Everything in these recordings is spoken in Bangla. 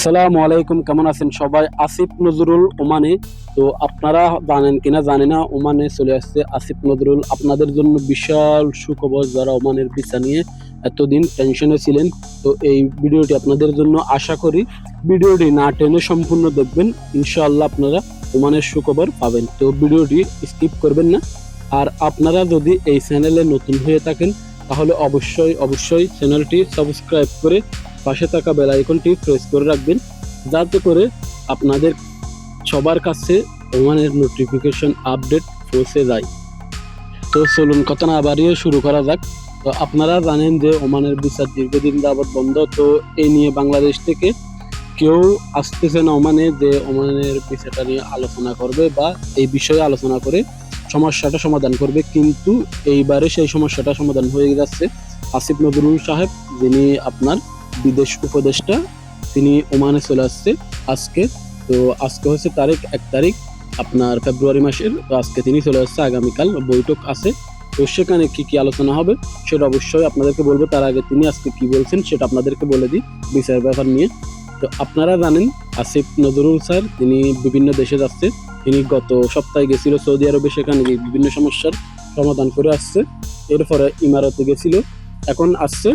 সালামু আলাইকুম, কেমন আছেন সবাই? আসিফ নজরুল ওমানে। তো আপনারা জানেন কিনা জানি না, ওমানে চলে আসছে আসিফ নজরুল। আপনাদের জন্য বিশাল সুখবর যারা ওমানের ভিসা নিয়ে এতদিন টেনশনে ছিলেন। তো এই ভিডিওটি আপনাদের জন্য আশা করি ভিডিওটি না টেনে সম্পূর্ণ দেখবেন। ইনশাআল্লাহ আপনারা ওমানের সুখবর পাবেন। তো ভিডিওটি স্কিপ করবেন না। আর আপনারা যদি এই চ্যানেলে নতুন হয়ে থাকেন, তাহলে অবশ্যই অবশ্যই চ্যানেলটি সাবস্ক্রাইব করে পাশে থাকা বেল আইকনটি প্রেস করে রাখবেন, যাতে করে আপনাদের সবার কাছে ওমানের নোটিফিকেশন আপডেট পৌঁছে যায়। তো চলুন কথা না বাড়িয়ে শুরু করা যাক। তো আপনারা জানেন যে ওমানের বিচার দীর্ঘদিন যাবৎ বন্ধ, তো এই নিয়ে বাংলাদেশ থেকে কেউ আসতেছে না ওমানে যে ওমানের বিষয়টা নিয়ে আলোচনা করবে বা এই বিষয়ে আলোচনা করে সমস্যাটা সমাধান করবে। কিন্তু এইবারে সেই সমস্যাটা সমাধান হয়ে যাচ্ছে আসিফ নজরুল সাহেব, যিনি আপনার বিদেশ উপদেষ্টা, তিনি ওমানে চলে আসছে আজকে। তো আজকে হচ্ছে তারিখ, এক তারিখ, আপনার ফেব্রুয়ারি মাসের। আজকে তিনি চলে আসছে, আগামীকাল বৈঠক আছে। তো সেখানে কি কি আলোচনা হবে, সেটা অবশ্যই আপনাদেরকে বলব। তার আগে তিনি আজকে কি বলছেন, সেটা আপনাদেরকে বলে দিই বিচার ব্যাপার নিয়ে। তো আপনারা জানেন, আসিফ নজরুল স্যার, তিনি বিভিন্ন দেশে যাচ্ছে। তিনি গত সপ্তাহে গেছিল সৌদি আরবে, সেখানে গিয়ে বিভিন্ন সমস্যার সমাধান করে আসছে। এরপরে ইমারতে গেছিল, এখন আসছে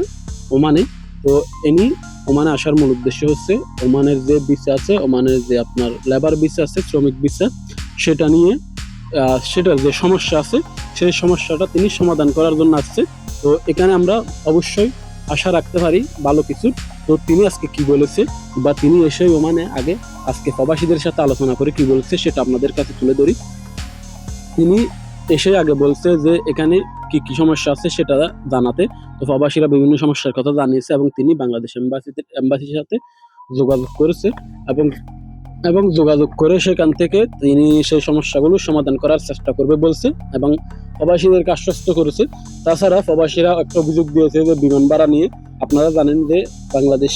ওমানে। তো ইনি ওমানে আসার মূল উদ্দেশ্য হচ্ছে ওমানের যে ভিসা আছে, ওমানের যে আপনার লেবার ভিসা আছে, শ্রমিক ভিসা, সেটা নিয়ে সেটার যে সমস্যা আছে, সেই সমস্যাটা তিনি সমাধান করার জন্য আসছে। তো এখানে আমরা অবশ্যই আশা রাখতে পারি ভালো কিছু। তো তিনি আজকে কি বলেছে বা তিনি এসে ওমানে আগে, আজকে প্রবাসীদের সাথে আলোচনা করে কি বলেছে সেটা আপনাদের কাছে তুলে ধরি। তিনি এসে আগে বলছে যে এখানে কি কি সমস্যা আছে সেটা জানাতে। তো প্রবাসীরা বিভিন্ন সমস্যার কথা জানিয়েছে এবং তিনি বাংলাদেশ এম্বাসিতে, এম্বাসির সাথে যোগাযোগ করেছে এবং এবং যোগাযোগ করে সেখান থেকে তিনি সেই সমস্যাগুলো সমাধান করার চেষ্টা করবে বলছে এবং প্রবাসীদেরকে আশ্বস্ত করেছে। তাছাড়া প্রবাসীরা একটা অভিযোগ দিয়েছে যে বিমান ভাড়া নিয়ে আপনারা জানেন যে বাংলাদেশ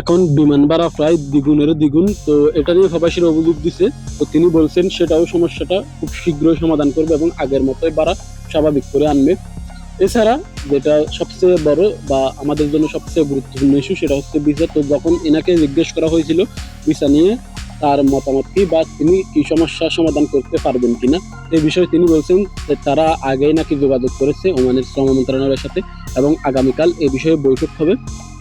এখন বিমান ভাড়া প্রায় দ্বিগুণেরও দ্বিগুণ, তো এটা নিয়ে প্রবাসীরা অভিযোগ দিছে। তো তিনি বলছেন সেটাও সমস্যাটা খুব শীঘ্রই সমাধান করবে এবং আগের মতোই ভাড়া স্বাভাবিক করে আনবে। এছাড়া যেটা সবচেয়ে বড় বা আমাদের জন্য সবচেয়ে গুরুত্বপূর্ণ ইস্যু সেটা হচ্ছে ভিসা তো যখন এনাকে জিজ্ঞেস করা হয়েছিল ভিসা নিয়ে তার মতামত কি বা তিনি কি সমস্যার সমাধান করতে পারবেন কিনা? এই বিষয়ে তিনি বলছেন যে তারা আগেই নাকি যোগাযোগ করেছে ওমানের শ্রম মন্ত্রণালয়ের সাথে এবং আগামীকাল এই বিষয়ে বৈঠক হবে।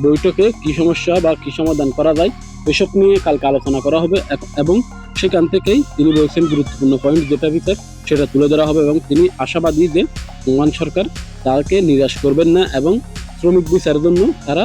বৈঠকে কি সমস্যা বা কি সমাধান করা যায় এসব নিয়ে কালকে আলোচনা করা হবে এবং সেখান থেকেই তিনি বলছেন গুরুত্বপূর্ণ পয়েন্ট যেটা ভিতর সেটা তুলে ধরা হবে এবং তিনি আশাবাদী যে ওমান সরকার তাকে নিরাশ করবেন না এবং শ্রমিক বিচারের জন্য তারা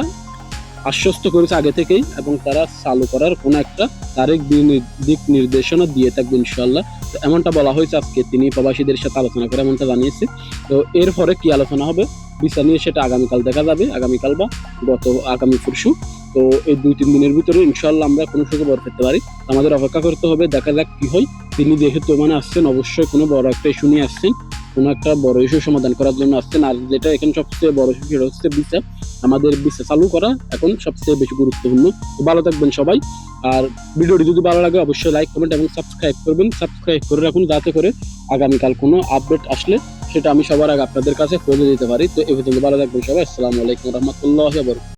আশ্বস্ত করেছে আগে থেকেই এবং তারা চালু করার কোনো একটা তারিখ দিক- নির্দেশনা দিয়ে থাকবে ইনশাল্লাহ তো এমনটা বলা হয়েছে আজকে, তিনি প্রবাসীদের সাথে আলোচনা করে এমনটা জানিয়েছে। তো এরপরে কি আলোচনা হবে? বিচার নিয়ে সেটা আগামীকাল দেখা যাবে, আগামীকাল বা গত আগামী পরশু। তো এই দুই তিন দিনের ভিতরে ইনশাল্লাহ আমরা কোনো সুখবর পেতে পারি। আমাদের অপেক্ষা করতে হবে, দেখা যাক কি হয়। তিনি যেহেতু মানে আসছেন, অবশ্যই কোনো বড় একটা ইস্যু নিয়ে আসছেন। কোনো একটা বড় ইস্যু সমাধান করার জন্য আসছেন। আর যেটা এখানে সবচেয়ে বড় ইস্যু সেটা হচ্ছে বিচার। আমাদের বিশ্বাস চালু করা এখন সবচেয়ে বেশি গুরুত্বপূর্ণ। তো ভালো থাকবেন সবাই। আর ভিডিওটি যদি ভালো লাগে, অবশ্যই লাইক কমেন্ট এবং সাবস্ক্রাইব করবেন। সাবস্ক্রাইব করে রাখুন, যাতে করে আগামীকাল কোনো আপডেট আসলে সেটা আমি সবার আগে আপনাদের কাছে পৌঁছে দিতে পারি। তো এ পর্যন্ত ভালো থাকবেন সবাই। আসসালামু আলাইকুম রহমতুল্লাহ